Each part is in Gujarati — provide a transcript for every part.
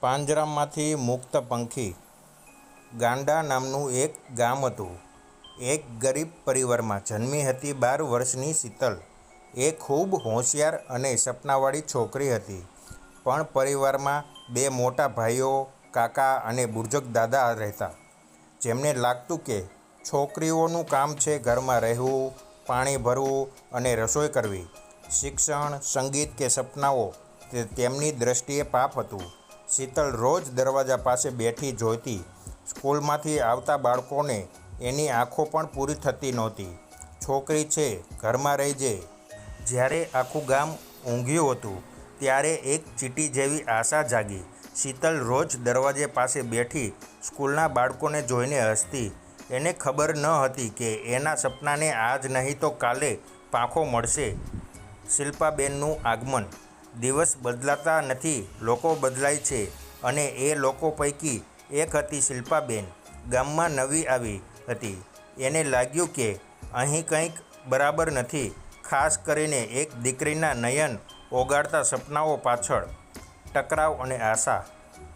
પાંજરામાંથી મુક્ત પંખી ગાંડા નામનું એક ગામ હતું. એક ગરીબ પરિવારમાં જન્મી હતી બાર વર્ષની શીતલ. એ ખૂબ હોશિયાર અને સપનાવાળી છોકરી હતી. પણ પરિવારમાં બે મોટા ભાઈઓ, કાકા અને બુર્જક દાદા રહેતા. જેમને લાગતું કે છોકરીઓનું કામ છે ઘરમાં રહેવું, પાણી ભરવું અને રસોઈ કરવી. શિક્ષણ, સંગીત કે સપનાઓ તે તેમની દૃષ્ટિએ પાપ હતું. શીતલ રોજ દરવાજા પાસે બેઠી જોઈતી. સ્કૂલમાંથી આવતા બાળકોને એની આંખો પણ પૂરી થતી નહોતી. છોકરી છે, ઘરમાં રહેજે જ્યારે આખું ગામ ઊંઘ્યું હતું, ત્યારે એક ચીટી જેવી આશા જાગી. શીતલ રોજ દરવાજે પાસે બેઠી સ્કૂલના બાળકોને જોઈને હસતી. એને ખબર ન હતી કે એના સપનાને આજ નહીં તો કાલે પાંખો મળશે. શિલ્પાબેનનું આગમન દિવસ બદલાતા નથી, લોકો બદલાય છે અને એ લોકો પૈકી એક હતી શિલ્પાબેન. ગામમાં નવી આવી હતી. એને લાગ્યું કે અહીં કંઈક બરાબર નથી, ખાસ કરીને એક દીકરીના નયન ઓગાળતા સપનાઓ પાછળ. ટકરાવ અને આશા.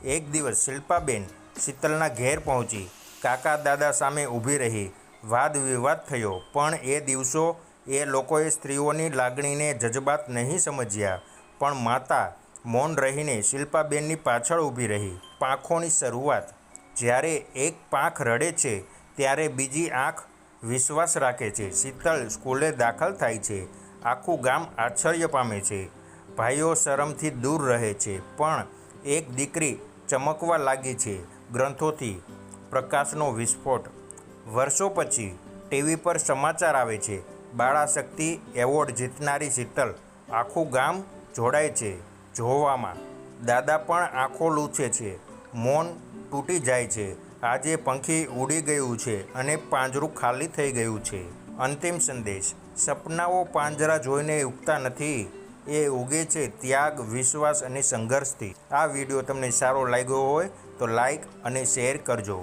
એક દિવસ શિલ્પાબેન શીતલના ઘેર પહોંચી. કાકા દાદા સામે ઊભી રહી. વાદ વિવાદ થયો, પણ એ દિવસો એ લોકોએ સ્ત્રીઓની લાગણીને જજબાત નહીં સમજ્યા. પણ માતા મૌન રહીને શિલ્પાબેનની પાછળ ઊભી રહી. પાંખોની શરૂઆત. જ્યારે એક પાંખ રડે છે, ત્યારે બીજી આંખ વિશ્વાસ રાખે છે. શીતલ સ્કૂલે દાખલ થાય છે. આખું ગામ આશ્ચર્ય પામે છે. ભાઈઓ શરમથી દૂર રહે છે, પણ એક દીકરી ચમકવા લાગી છે. ગ્રંથોથી પ્રકાશનો વિસ્ફોટ. વર્ષો પછી ટીવી પર સમાચાર આવે છે. બાળાશક્તિ એવોર્ડ જીતનારી શીતલ આખું ગામ જોડાય છે. જોવામાં દાદા પણ આંખો લૂછે છે. મૌન તૂટી જાય છે. આજે પંખી ઉડી ગયું છે અને પાંજરું ખાલી થઈ ગયું છે. અંતિમ સંદેશ. સપનાઓ પાંજરા જોઈને ઉગતા નથી. એ ઉગે છે ત્યાગ, વિશ્વાસ અને સંઘર્ષથી. આ વીડિયો તમને સારો લાગ્યો હોય તો લાઈક અને શેર કરજો.